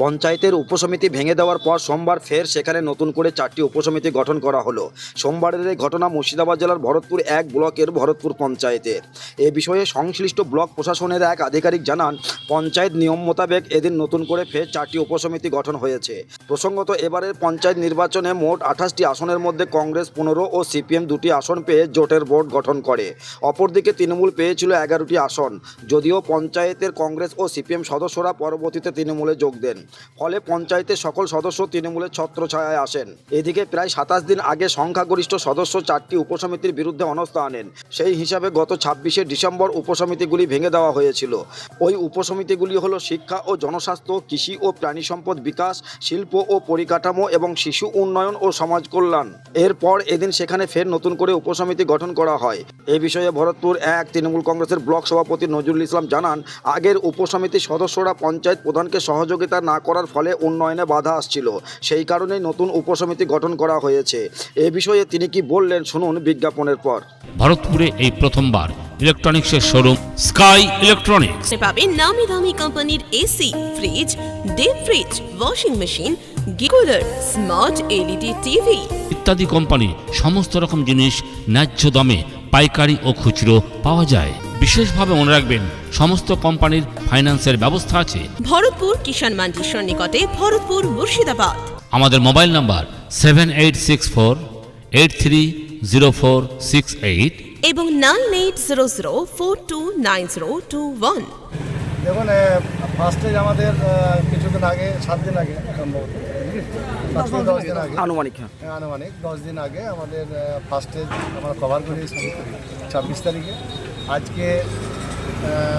পঞ্চায়েতের উপসমিতি ভেঙে দেওয়ার পর সোমবার ফের সেখানে নতুন করে চারটি উপসমিতি গঠন করা হলো। সোমবারের এই ঘটনা মুর্শিদাবাদ জেলার ভরতপুর এক ব্লকের ভরতপুর পঞ্চায়েতের। এ বিষয়ে সংশ্লিষ্ট ব্লক প্রশাসনের এক আধিকারিক জানান, পঞ্চায়েত নিয়ম মোতাবেক এদিন নতুন করে ফের চারটি উপসমিতি গঠন হয়েছে। প্রসঙ্গত এবারের পঞ্চায়েত নির্বাচনে মোট আঠাশটি আসনের মধ্যে কংগ্রেস পনেরো ও সিপিএম দুটি আসন পেয়ে জোটের বোর্ড গঠন করে। অপরদিকে তৃণমূল পেয়েছিল এগারোটি আসন। যদিও পঞ্চায়েতের কংগ্রেস ও সিপিএম সদস্যরা পরবর্তীতে তৃণমূলে যোগ দেন। ফলে পঞ্চায়েতের সকল সদস্য তৃণমূলের ছত্রছায়ায় আসেন। এদিকে প্রায় সাতাশ দিন আগে সংখ্যাগরিষ্ঠ সদস্য চারটি উপসমিতির বিরুদ্ধে অনস্থা আনেন। সেই হিসাবে গত ছাব্বিশে ডিসেম্বর উপসমিতিগুলি ভেঙে দেওয়া হয়েছিল। ওই উপসমিতিগুলি হলো শিক্ষা ও জনস্বাস্থ্য, কৃষি ও প্রাণী সম্পদ বিকাশ, শিল্প ও পরিকাঠামো এবং শিশু উন্নয়ন ও সমাজ কল্যাণ। এরপর এদিন সেখানে ফের নতুন করে উপসমিতি গঠন করা হয়। এ বিষয়ে ভরতপুর এক, তৃণমূল কংগ্রেসের ব্লক সভাপতি নজরুল ইসলাম জানান, আগের উপসমিতির সদস্যরা পঞ্চায়েত প্রধানকে সহযোগিতা না করার ফলে উন্নয়নে বাধা আসছিল। সেই কারণেই নতুন উপসমিতি গঠন করা হয়েছে। এ বিষয়ে তিনি কি বললেন শুনুন বিজ্ঞাপনের পর। ভারতপুরে এই প্রথমবার ইলেকট্রনিক্সের শোরুম স্কাই ইলেকট্রনিক্স। পাবেন নামি দামি কোম্পানির AC fridge deep fridge washing machine গিকুলার smart LED TV. ইত্যাদি কোম্পানি সমস্ত রকম জিনিস ন্যায্য দামে পাইকারি ও খুচরো পাওয়া যায়। বিশেষভাবে মনে রাখবেন সমস্ত কোম্পানির ফাইন্যান্সের ব্যবস্থা আছে। ভরতপুর কিষাণ মান্ডির সন্নিকটে ভরতপুর মুর্শিদাবাদ। আমাদের mobile number seven eight six four eight three zero four six eight এবং nine eight zero zero four two nine zero two one দেখুন ফার্স্ট আমাদের কিছুদিন আগে সাত দিন আগে সম্ভবত সাত দশ দিন আগে। আনুমানিক হ্যাঁ। হ্যাঁ, আনুমানিক দশ দিন আগে আমাদের ফার্স্ট আমরা কভার করিয়েছি। ছাব্বিশ তারিখে। আজকে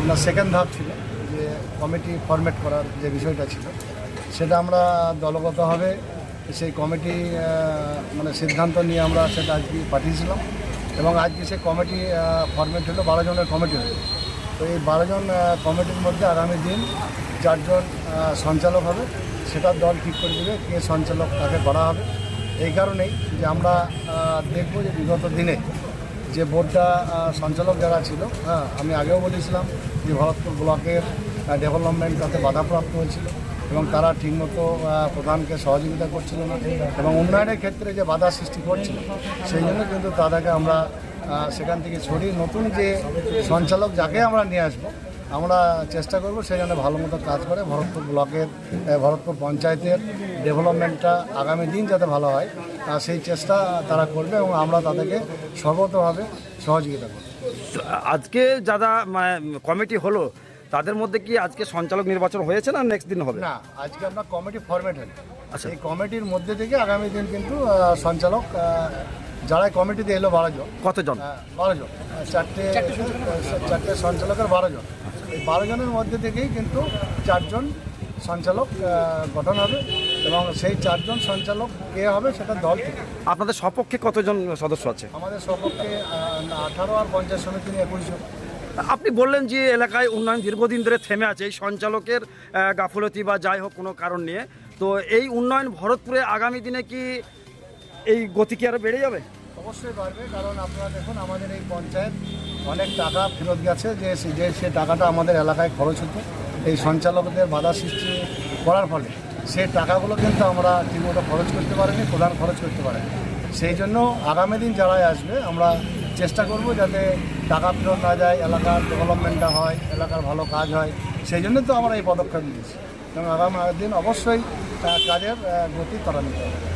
আমরা সেকেন্ড ধাপ ছিল, যে কমিটি ফরম্যাট করার যে বিষয়টা ছিল, সেটা আমরা দলগতভাবে সেই কমিটি মানে সিদ্ধান্ত নিয়ে আমরা সেটা আজকে পাঠিয়েছিলাম। এবং আজকে সেই কমিটি ফরম্যাট হলো বারো জনের কমিটি হলো। তো এই বারোজন কমিটির মধ্যে আগামী দিন চারজন সঞ্চালক হবে। সেটা দল ঠিক করে দেবে কে সঞ্চালক তাকে করা হবে। এই কারণেই যে আমরা দেখব যে বিগত দিনে যে বোর্ডটা সঞ্চালক যারা ছিল হ্যাঁ আমি আগেও বলেছিলাম যে ভরতপুর ব্লকের ডেভেলপমেন্ট তাতে বাধাপ্রাপ্ত হয়েছিল এবং তারা ঠিকমতো প্রধানকে সহযোগিতা করছিল না এবং উন্নয়নের ক্ষেত্রে যে বাধা সৃষ্টি করছিল, সেই জন্য কিন্তু তাদেরকে আমরা সেখান থেকে ছড়িয়ে নতুন যে সঞ্চালক যাকে আমরা নিয়ে আসব আমরা চেষ্টা করব সেই জন্য ভালো মতো কাজ করে। ভরতপুর ব্লকের ভরতপুর পঞ্চায়েতের ডেভেলপমেন্টটা আগামী দিন যাতে ভালো হয় সেই চেষ্টা তারা করবে এবং আমরা তাদেরকে সর্বতভাবে সহযোগিতা করব। আজকে যারা মানে কমিটি হলো তাদের মধ্যে কি আজকে সঞ্চালক নির্বাচন হয়েছে না নেক্সট দিন হবে? না আজকে আমরা কমিটি ফরম্যাট হল। আচ্ছা। এই কমিটির মধ্যে থেকে আগামী দিন কিন্তু সঞ্চালক যারা কমিটিতে এলো বারো জন। কতজন? বারো জন। চারটে চারটে সঞ্চালকের বারো জন। এই বারো জনের মধ্যে থেকেই কিন্তু চারজন সঞ্চালক গঠন হবে এবং সেই চারজন সঞ্চালক কে হবে সেটা দল থেকে। আপনাদের সপক্ষে কতজন সদস্য আছে? আমাদের সপক্ষে আঠারো আর পঞ্চায়েত সমিতি নিয়ে একুশ জন। আপনি বললেন যে এলাকায় উন্নয়ন দীর্ঘদিন ধরে থেমে আছে এই সঞ্চালকের গাফলতি বা যাই হোক কোনো কারণ নিয়ে। তো এই উন্নয়ন ভরতপুরে আগামী দিনে কি এই গতি কি আরও বেড়ে যাবে? অবশ্যই পারবে কারণ আপনারা দেখুন আমাদের এই পঞ্চায়েত অনেক টাকা ফেরত গেছে যে যে সে টাকাটা আমাদের এলাকায় খরচ হতো। এই সঞ্চালকদের বাধা সৃষ্টি করার ফলে সেই টাকাগুলো কিন্তু আমরা ঠিকমতো খরচ করতে পারিনি, প্রধান খরচ করতে পারিনি। সেই জন্য আগামী দিন যারাই আসবে, আমরা চেষ্টা করব যাতে টাকা ফেরত না যায়, এলাকার ডেভেলপমেন্টটা হয়, এলাকার ভালো কাজ হয়। সেই জন্য তো আমরা এই পদক্ষেপ নিয়েছি। এবং আগামী দিন অবশ্যই কাজের গতি ত্বরান্বিত হবে।